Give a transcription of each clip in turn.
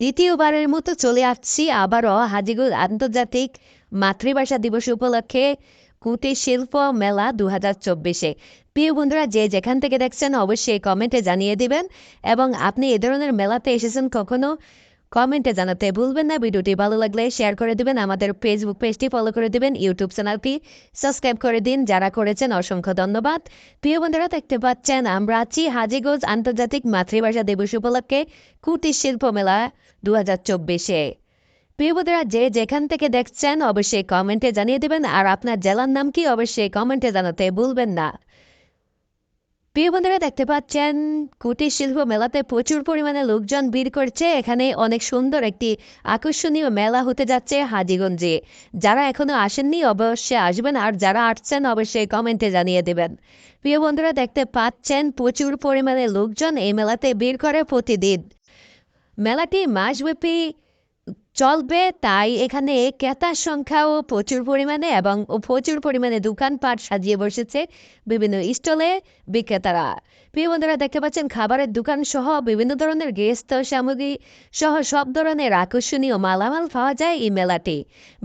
দ্বিতীয়বারের মতো চলে আসছি আবারও হাজিগুল আন্তর্জাতিক মাতৃভাষা দিবস উপলক্ষে কুটির শিল্প মেলা দু হাজার চব্বিশে। প্রিয় বন্ধুরা, যে যেখান থেকে দেখছেন, অবশ্যই কমেন্টে জানিয়ে দিবেন এবং আপনি এ ধরনের মেলাতে এসেছেন কখনো? কমেন্টে জানাতে ভুলবেন না। ভিডিওটি ভালো লাগলে শেয়ার করে দিবেন। আমাদের ফেসবুক পেজটি ফলো করে দিবেন। ইউটিউব চ্যানেলটি সাবস্ক্রাইব করে দিন। যারা করেছেন অসংখ্য ধন্যবাদ। প্রিয় বন্ধুরা, দেখতে পাচ্ছেন আমরা আছি হাজিগঞ্জ আন্তর্জাতিক মাতৃভাষা দিবস উপলক্ষে কুটির শিল্প মেলা দু হাজার চব্বিশে। প্রিয় বন্ধুরা, যে যেখান থেকে দেখছেন অবশ্যই কমেন্টে জানিয়ে দেবেন। আর আপনার জেলার নাম কি অবশ্যই কমেন্টে জানাতে ভুলবেন না। প্রিয় বন্ধুরা, দেখতে পাচ্ছেন কুটির শিল্প মেলাতে প্রচুর পরিমাণে লোকজন ভিড় করছে। এখানে অনেক সুন্দর একটি আকর্ষণীয় মেলা হতে যাচ্ছে হাজিগঞ্জে। যারা এখনও আসেননি অবশ্যই আসবেন, আর যারা আসছেন অবশ্যই কমেন্টে জানিয়ে দেবেন। প্রিয় বন্ধুরা, দেখতে পাচ্ছেন প্রচুর পরিমাণে লোকজন এই মেলাতে ভিড় করে প্রতিদিন। মেলাটি মাসব্যাপী চলবে, তাই এখানে ক্রেতার সংখ্যাও প্রচুর পরিমাণে এবং প্রচুর পরিমাণে দোকানপাট সাজিয়ে বসেছে বিভিন্ন স্টলে বিক্রেতারা। প্রিয় বন্ধুরা, দেখতে পাচ্ছেন খাবারের দোকান সহ বিভিন্ন ধরনের গেস্ট সামগ্রী সহ সব ধরনের আকর্ষণীয় মালামাল পাওয়া যায় এই মেলাটি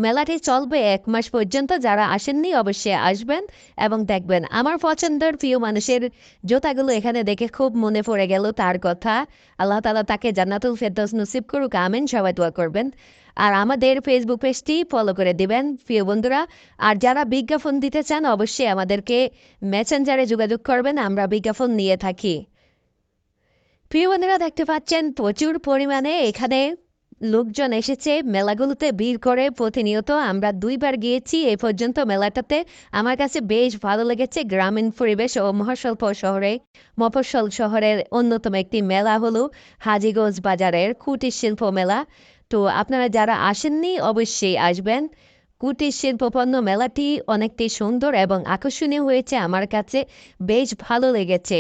মেলাটি চলবে এক মাস পর্যন্ত, যারা আসেননি অবশ্যই আসবেন এবং দেখবেন। আমার পছন্দের প্রিয় মানুষের জোতাগুলো এখানে দেখে খুব মনে পড়ে গেল তার কথা। আল্লাহ তালা তাকে জান্নাতুল ফেরদৌস নসিব করুক, আমেন। সবাই দোয়া করবেন। আর আমাদের ফেসবুক পেজটি ফলো করে দিবেন, প্রিয় বন্ধুরা। আর যারা বিজ্ঞাপন দিতে চান, অবশ্যই আমাদেরকে মেসেঞ্জারে যোগাযোগ করবেন, আমরা বিজ্ঞাপন নিয়ে থাকি। প্রিয় বন্ধুরা, দেখতে পাচ্ছেন, প্রচুর পরিমাণে এখানে লোকজন এসেছে, মেলাগুলোতে ভিড় করে প্রতিনিয়ত। আমরা দুইবার গিয়েছি এই পর্যন্ত মেলাটাতে আমার কাছে বেশ ভালো লেগেছে। গ্রামীণ পরিবেশ ও মহাস্বল্প শহরে, মফস্বল শহরের অন্যতম একটি মেলা হলো হাজিগঞ্জ বাজারের কুটির শিল্প মেলা। তো আপনারা যারা আসেননি, অবশ্যই আসবেন। কুটির শিল্পপণ্য মেলাটি অনেকটাই সুন্দর এবং আকর্ষণীয় হয়েছে আমার কাছে। বেশ ভালো লেগেছে।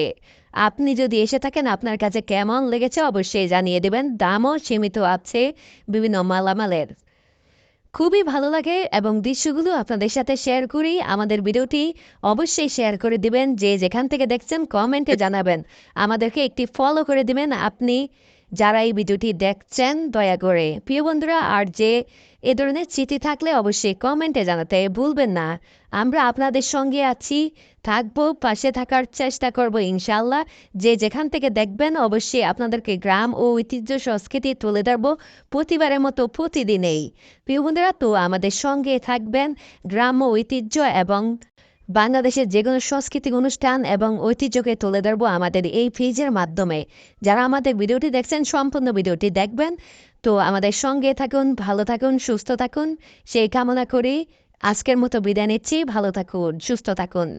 আপনি যদি এসে থাকেন, আপনার কাছে কেমন লেগেছে অবশ্যই জানিয়ে দেবেন। দামও সীমিত আছে বিভিন্ন মালামালের। খুবই ভালো লাগে এবং দৃশ্যগুলো আপনাদের সাথে শেয়ার করি। আমাদের ভিডিওটি অবশ্যই শেয়ার করে দিবেন। যে যেখান থেকে দেখছেন কমেন্টে জানাবেন। আমাদেরকে একটি ফলো করে দিবেন। আপনি যারা এই ভিডিওটি দেখছেন, দয়া করে। প্রিয় বন্ধুরা, আর যে এ ধরনের চিঠি থাকলে অবশ্যই কমেন্টে জানাতে ভুলবেন না। আমরা আপনাদের সঙ্গে আছি, থাকব, পাশে থাকার চেষ্টা করব ইনশাল্লাহ যে যেখান থেকে দেখবেন, অবশ্যই আপনাদেরকে গ্রাম ও ঐতিহ্য সংস্কৃতি তুলে ধরব প্রতিবারের মতো, প্রতিদিনেই। প্রিয় বন্ধুরা, তো আমাদের সঙ্গে থাকবেন গ্রাম ও ঐতিহ্য এবং বাংলাদেশের যে কোনো সাংস্কৃতিক অনুষ্ঠান এবং ঐতিহ্যকে তুলে ধরবো আমাদের এই পেজের মাধ্যমে। যারা আমাদের ভিডিওটি দেখছেন, সম্পূর্ণ ভিডিওটি দেখবেন। তো আমাদের সঙ্গে থাকুন, ভালো থাকুন, সুস্থ থাকুন। সেই কামনা করি আজকের মতো বিদায় নিচ্ছি। ভালো থাকুন, সুস্থ থাকুন।